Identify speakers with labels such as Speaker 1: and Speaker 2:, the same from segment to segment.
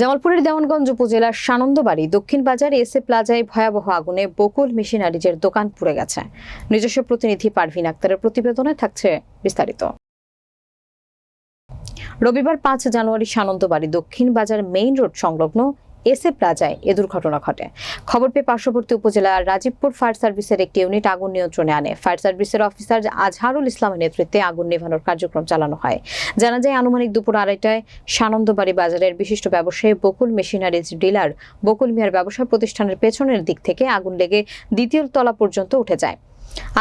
Speaker 1: জামালপুরের দেওয়ানগঞ্জ উপজেলার সানন্দবাড়ি দক্ষিণ বাজার এস এ প্লাজায় ভয়াবহ আগুনে বকুল মেশিনারিজের দোকান পুড়ে গেছে। নিজস্ব প্রতিনিধি পারভিন আক্তারের প্রতিবেদনে থাকছে বিস্তারিত। রবিবার পাঁচ জানুয়ারি সানন্দবাড়ি দক্ষিণ বাজার মেইন রোড সংলগ্ন এসএ প্লাজায় এ দুর্ঘটনা ঘটে। খবর পেয়ে পার্শ্ববর্তী উপজেলার রাজীবপুর ফায়ার সার্ভিসের একটি ইউনিট আগুন নিয়ন্ত্রণে আনে। ফায়ার সার্ভিসের অফিসার আজহারুল ইসলামের নেতৃত্বে আগুন নেভানোর কার্যক্রম চালানো হয়। জানা যায়, আনুমানিক দুপুর আড়াইটায় সানন্দবাড়ি বাজারের বিশিষ্ট ব্যবসায়ী বকুল মেশিনারিজ ডিলার বকুল মিয়ার ব্যবসা প্রতিষ্ঠানের পেছনের দিক থেকে আগুন লেগে দ্বিতীয় তলা পর্যন্ত উঠে যায়।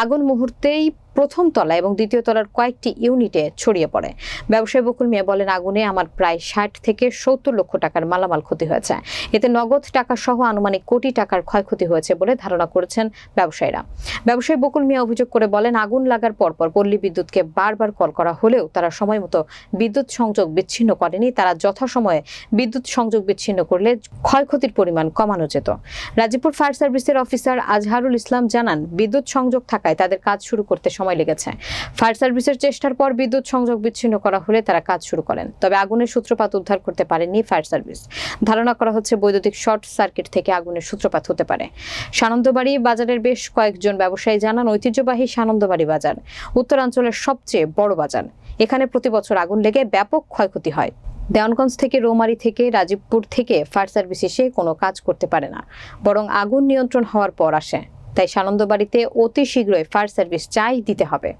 Speaker 1: আগুন মুহূর্তেই প্রথম তলা এবং দ্বিতীয় তলার কয়েকটি ইউনিটে ছড়িয়ে পড়ে। ব্যবসায়ী বকুল মিয়া বলেন, আগুনে আমার প্রায় ষাট থেকে সত্তর লক্ষ টাকার মালামাল ক্ষতি হয়েছে। এতে নগদ টাকা সহ আনুমানিক কোটি টাকার ক্ষয়ক্ষতি হয়েছে বলে ধারণা করেছেন ব্যবসায়ীরা। ব্যবসায়ী বকুল মিয়া অভিযোগ করে বলেন, আগুন লাগার পরপর পল্লী বিদ্যুৎকে বারবার কল করা হলেও তারা সময় মতো বিদ্যুৎ সংযোগ বিচ্ছিন্ন করেনি। তারা যথাসময়ে বিদ্যুৎ সংযোগ বিচ্ছিন্ন করলে ক্ষয়ক্ষতির পরিমাণ কমানো যেত। রাজীবপুর ফায়ার সার্ভিসের অফিসার আজহারুল ইসলাম জানান, বিদ্যুৎ সংযোগ থাকায় তাদের কাজ শুরু করতে সময় লেগেছে। ফায়ার সার্ভিসের চেষ্টার পর বিদ্যুৎ সংযোগ বিচ্ছিন্ন করা হলে তারা কাজ শুরু করেন। তবে আগুনের সূত্রপাত উদ্ধার করতে পারেনি ফায়ার সার্ভিস। ধারণা করা হচ্ছে বৈদ্যুতিক শর্ট সার্কিট থেকে আগুনের সূত্রপাত হতে পারে। সানন্দবাড়ি বাজারের বেশ কয়েকজন ব্যবসায়ী জানান, ঐতিহ্যবাহী সানন্দবাড়ি বাজার উত্তরাঞ্চলের সবচেয়ে বড় বাজার। এখানে প্রতি বছর আগুন লেগে ব্যাপক ক্ষয়ক্ষতি হয়। দেওয়ানগঞ্জ থেকে, রৌমারি থেকে, রাজীবপুর থেকে ফায়ার সার্ভিস এসে কোনো কাজ করতে পারে না। বরং আগুন নিয়ন্ত্রণ হওয়ার পর আসে। তাই সানন্দবাড়িতে অতি শীঘ্রই ফায়ার সার্ভিস চাই দিতে হবে।